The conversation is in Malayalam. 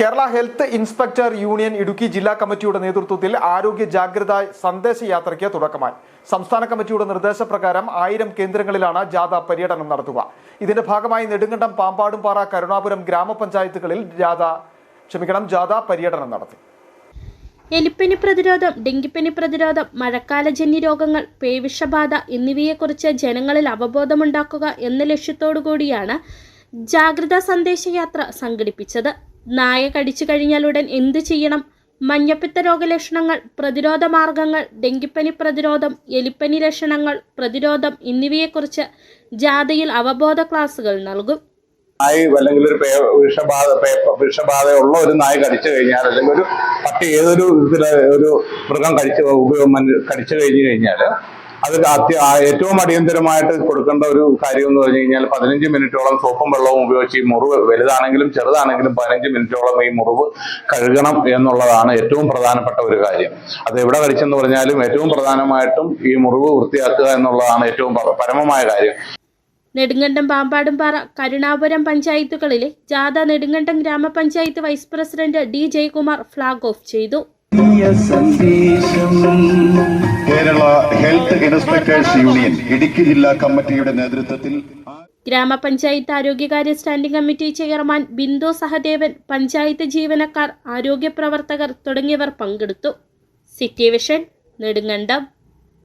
Kerala health inspector union Idukki ജില്ലാ കമ്മിറ്റിയുടെ നേതൃത്വത്തിൽ ആരോഗ്യ ജാഗ്രത സന്ദേശയാത്രയ്ക്ക് തുടക്കമായി. സംസ്ഥാന കമ്മിറ്റിയുടെ നിർദ്ദേശപ്രകാരം ആയിരം കേന്ദ്രങ്ങളിലാണ് ജാഥ പര്യടനം നടത്തുക. ഇതിന്റെ ഭാഗമായി നെടുങ്കണ്ടം പാമ്പാടുംപാറ കരുണാപുരം ഗ്രാമപഞ്ചായത്തുകളിൽ ജാഥ ക്ഷമിക്കണം ജാഥ പര്യടനം നടത്തി. എലിപ്പനി പ്രതിരോധം ഡെങ്കിപ്പനി പ്രതിരോധം മഴക്കാലജന്യ രോഗങ്ങൾ പേവിഷബാധ എന്നിവയെക്കുറിച്ച് ജനങ്ങളിൽ അവബോധമുണ്ടാക്കുക എന്ന ലക്ഷ്യത്തോടു കൂടിയാണ് ജാഗ്രതാ സന്ദേശയാത്ര സംഘടിപ്പിച്ചത്. നായ കടിച്ചു കഴിഞ്ഞാലുടൻ എന്തു ചെയ്യണം? മഞ്ഞപ്പിത്ത രോഗലക്ഷണങ്ങൾ പ്രതിരോധ മാർഗങ്ങൾ ഡെങ്കിപ്പനി പ്രതിരോധം എലിപ്പനി ലക്ഷണങ്ങൾ പ്രതിരോധം എന്നിവയെക്കുറിച്ച് ജാഥയിൽ അവബോധ ക്ലാസുകൾ നൽകും. നായി അല്ലെങ്കിൽ ഒരു വിഷബാധ പേ- വിഷബാധ ഉള്ള ഒരു നായ കടിച്ചു കഴിഞ്ഞാൽ അല്ലെങ്കിൽ ഒരു പട്ടി ഏതൊരു ഒരു മൃഗം കടിച്ചു കടിച്ചു കഴിഞ്ഞു കഴിഞ്ഞാൽ അത് അത്യ ഏറ്റവും അടിയന്തരമായിട്ട് കൊടുക്കേണ്ട ഒരു കാര്യം എന്ന് പറഞ്ഞു കഴിഞ്ഞാൽ പതിനഞ്ച് മിനിറ്റോളം സോപ്പും വെള്ളവും ഉപയോഗിച്ച് ഈ മുറിവ് വലുതാണെങ്കിലും ചെറുതാണെങ്കിലും പതിനഞ്ച് മിനിറ്റോളം ഈ മുറിവ് കഴുകണം എന്നുള്ളതാണ് ഏറ്റവും പ്രധാനപ്പെട്ട ഒരു കാര്യം. അത് എവിടെ കടിച്ചെന്ന് പറഞ്ഞാലും ഏറ്റവും പ്രധാനമായിട്ടും ഈ മുറിവ് വൃത്തിയാക്കുക എന്നുള്ളതാണ് ഏറ്റവും പരമമായ കാര്യം. നെടുങ്കണ്ടം പാമ്പാടുംപാറ കരുണാപുരം പഞ്ചായത്തുകളിലെ ജാഥ നെടുങ്കണ്ടം ഗ്രാമപഞ്ചായത്ത് vice president D Jayakumar flag off ചെയ്തു. Kerala health inspectors union Idukki ജില്ലാ കമ്മിറ്റിയുടെ നേതൃത്വത്തിൽ ഗ്രാമപഞ്ചായത്ത് ആരോഗ്യകാര്യ standing committee chairman Bindu Sahadevan panchayat ജീവനക്കാർ ആരോഗ്യ പ്രവർത്തകർ തുടങ്ങിയവർ പങ്കെടുത്തു. City vision Nedumkandam.